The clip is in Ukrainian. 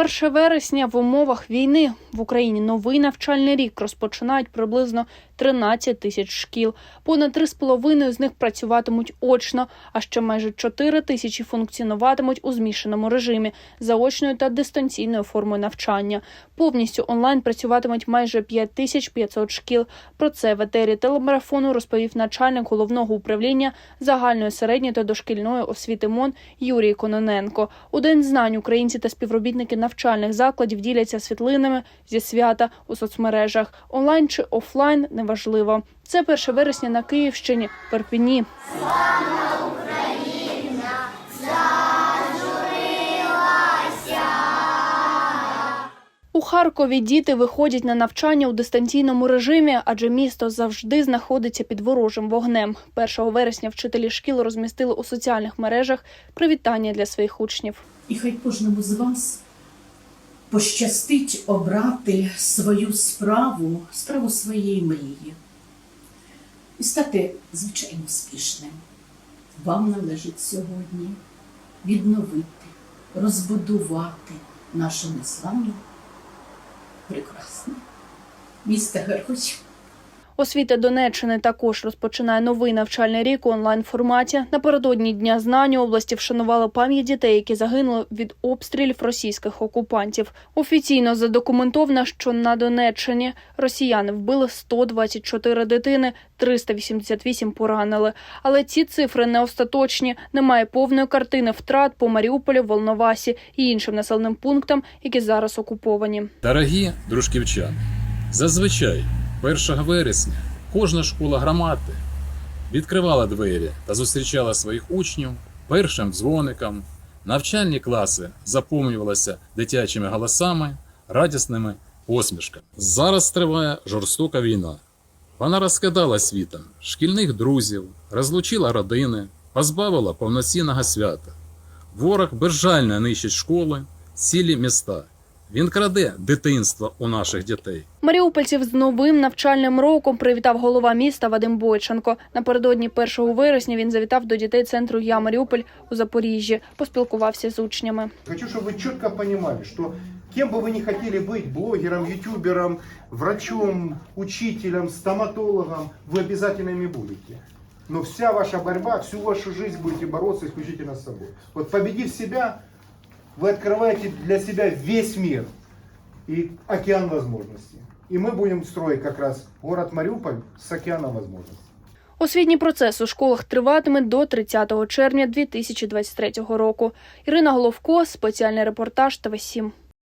1 вересня в умовах війни в Україні новий навчальний рік розпочинають приблизно 13 тисяч шкіл. Понад 3,5 з них працюватимуть очно, а ще майже 4 тисячі функціонуватимуть у змішаному режимі заочною та дистанційною формою навчання. Повністю онлайн працюватимуть майже 5500 шкіл. Про це в етері телемарафону розповів начальник головного управління загальної середньої та дошкільної освіти МОН Юрій Кононенко. У день знань українці та співробітники навчальних закладів діляться світлинами зі свята у соцмережах. Онлайн чи офлайн неважливо. Це 1 вересня на Київщині, Перпіні. У Харкові діти виходять на навчання у дистанційному режимі, адже місто завжди знаходиться під ворожим вогнем. 1 вересня вчителі шкіл розмістили у соціальних мережах привітання для своїх учнів. І хай кожному з вас пощастить обрати свою справу, справу своєї мрії і стати звичайно успішним. Вам належить сьогодні відновити, розбудувати наше незламне, прекрасне місто Герхоч. Освіта Донеччини також розпочинає новий навчальний рік у онлайн форматі. Напередодні дня знань області вшанували пам'ять дітей, які загинули від обстрілів російських окупантів. Офіційно задокументовано, що на Донеччині росіяни вбили 124 дитини, 388 поранили. Але ці цифри не остаточні. Немає повної картини втрат по Маріуполю, Волновасі і іншим населеним пунктам, які зараз окуповані. Дорогі дружківчани, зазвичай 1 вересня кожна школа громади відкривала двері та зустрічала своїх учнів першим дзвоником. Навчальні класи заповнювалися дитячими голосами, радісними посмішками. Зараз триває жорстока війна. Вона розкидала світом шкільних друзів, розлучила родини, позбавила повноцінного свята. Ворог безжально нищить школи, цілі міста. Він краде дитинство у наших дітей. Маріупольців з новим навчальним роком привітав голова міста Вадим Бойченко. Напередодні 1 вересня він завітав до дітей центру Я Маріуполь у Запоріжжі, поспілкувався з учнями. Хочу, чтобы вы четко понимали, что кем бы вы ни хотели быть, блогером, ютубером, врачом, учителем, стоматологом, вы обязательно ими будете. Но вся ваша борьба, всю вашу жизнь будете бороться исключительно с собой. Вот победив себя, вы открываете для себя весь мир и океан возможностей. И мы будем строить как раз город Мариуполь с океаном возможностей. Освітній процес у школах триватиме до 30 червня 2023 року. Ірина Головко, спеціальний репортаж ТВ 7